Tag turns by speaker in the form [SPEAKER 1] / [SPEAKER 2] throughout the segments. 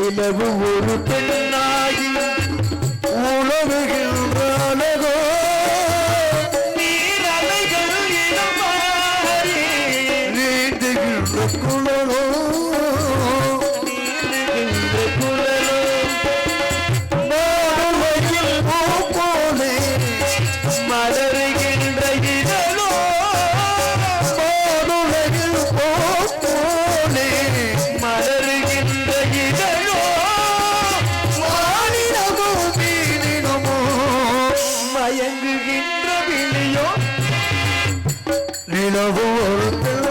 [SPEAKER 1] நிலவு ஒரு பெண்ணாகி உழவுகின்ற அழகோ நீர் அலைகள்
[SPEAKER 2] தயங்குகின்ற விழியோ
[SPEAKER 1] நிலவு ஒரு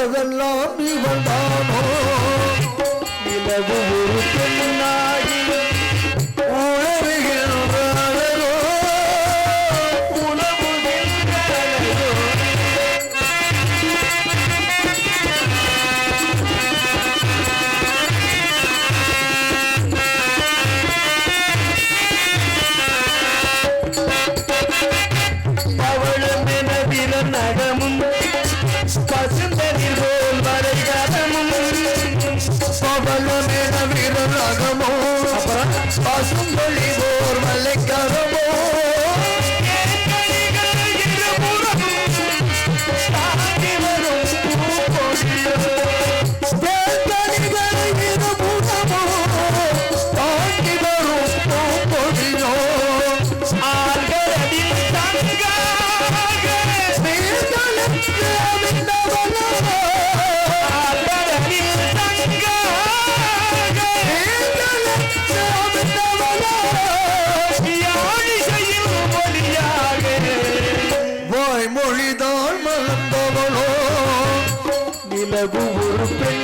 [SPEAKER 2] நினைப்பதெல்லாம்
[SPEAKER 1] இவன் தானோ
[SPEAKER 2] நிலவு ஒரு
[SPEAKER 1] பெண் மலைக்கரும்
[SPEAKER 2] நிலவு ஒரு பெண்.